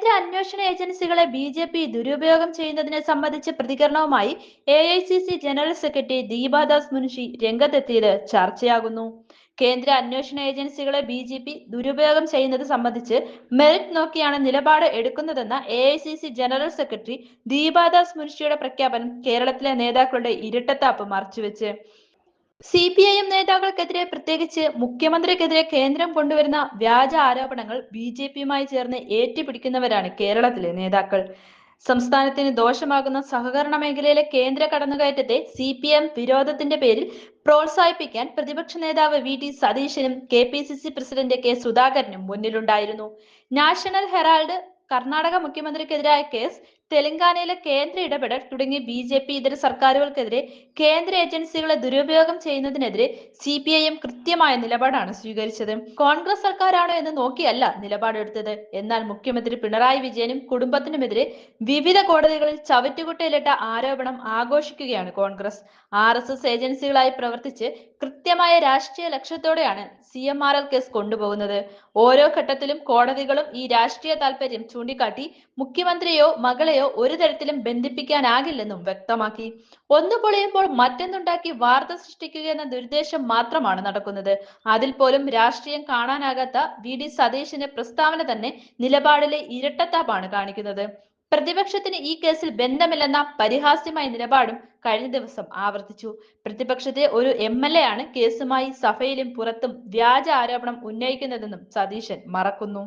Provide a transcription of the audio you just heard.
കേന്ദ്ര അന്വേഷണ ഏജൻസികളെ ബി ജെ പി ദുരുപയോഗം ചെയ്യുന്നതിനെ സംബന്ധിച്ച പ്രതികരണവുമായി A I C C general secretary Deepa Das Munshi രംഗത്തെത്തിയത് ചർച്ചയാകുന്നു. കേന്ദ്ര അന്വേഷണ ഏജൻസികളെ ബി ജെ പി ദുരുപയോഗം ചെയ്യുന്നത് സംബന്ധിച്ച് മെറിറ്റ് നോക്കിയാണ് നിലപാട് എടുക്കുന്നതെന്ന A I C C general secretary Deepadas മുൻഷിയുടെ പ്രഖ്യാപനം കേരളത്തിലെ നേതാക്കളുടെ ഇരട്ടത്താപ്പ് മറച്ചുവെച്ച്. സി പി ഐ എം നേതാക്കൾക്കെതിരെ പ്രത്യേകിച്ച് മുഖ്യമന്ത്രിക്കെതിരെ കേന്ദ്രം കൊണ്ടുവരുന്ന വ്യാജ ആരോപണങ്ങൾ ബി ജെ പിയുമായി ചേർന്ന് ഏറ്റുപിടിക്കുന്നവരാണ് കേരളത്തിലെ നേതാക്കൾ. സംസ്ഥാനത്തിന് ദോഷമാകുന്ന സഹകരണ മേഖലയിലെ കേന്ദ്ര കടന്നുകയറ്റത്തെ സി പി എം വിരോധത്തിന്റെ പേരിൽ പ്രോത്സാഹിപ്പിക്കാൻ പ്രതിപക്ഷ നേതാവ് വി ടി സതീശനും K P C C president K സുധാകരനും മുന്നിലുണ്ടായിരുന്നു. നാഷണൽ ഹെറാൾഡ് കർണാടക മുഖ്യമന്ത്രിക്കെതിരായ കേസ് തെലങ്കാനയിലെ കേന്ദ്ര ഇടപെടൽ തുടങ്ങി ബി ജെ പി ഇതര സർക്കാരുകൾക്കെതിരെ കേന്ദ്ര ഏജൻസികളെ ദുരുപയോഗം ചെയ്യുന്നതിനെതിരെ സി പി ഐ എം കൃത്യമായ നിലപാടാണ് സ്വീകരിച്ചത്. കോൺഗ്രസ് സർക്കാരാണോ എന്ന് നോക്കിയല്ല നിലപാടെടുത്തത്. എന്നാൽ മുഖ്യമന്ത്രി പിണറായി വിജയനും കുടുംബത്തിനുമെതിരെ വിവിധ കോടതികളിൽ ചവറ്റുകുട്ടയിലിട്ട ആരോപണം ആഘോഷിക്കുകയാണ് കോൺഗ്രസ്. ആർ എസ് എസ് ഏജൻസികളായി പ്രവർത്തിച്ച് കൃത്യമായ രാഷ്ട്രീയ ലക്ഷ്യത്തോടെയാണ് C M R L case കൊണ്ടുപോകുന്നത്. ഓരോ ഘട്ടത്തിലും കോടതികളും ഈ രാഷ്ട്രീയ താല്പര്യം ചൂണ്ടിക്കാട്ടി മുഖ്യമന്ത്രിയോ മകളെയോ ഒരു തരത്തിലും ബന്ധിപ്പിക്കാനാകില്ലെന്നും വ്യക്തമാക്കി. ഒന്ന് പൊളിയുമ്പോൾ മറ്റൊന്നുണ്ടാക്കി വാർത്ത സൃഷ്ടിക്കുക എന്ന ദുരുദ്ദേശം മാത്രമാണ് നടക്കുന്നത്. അതിൽ പോലും രാഷ്ട്രീയം കാണാനാകാത്ത വി. ഡി. സതീശിന്റെ പ്രസ്താവന തന്നെ നിലപാടിലെ ഇരട്ടത്താപ്പാണ് കാണിക്കുന്നത്. പ്രതിപക്ഷത്തിന് ഈ കേസിൽ ബന്ധമില്ലെന്ന പരിഹാസ്യമായ നിലപാടും കഴിഞ്ഞ ദിവസം ആവർത്തിച്ചു. പ്രതിപക്ഷത്തെ ഒരു എം എൽ എ ആണ് കേസുമായി സഭയിലും പുറത്തും വ്യാജ ആരോപണം ഉന്നയിക്കുന്നതെന്നും സതീശൻ മറക്കുന്നു.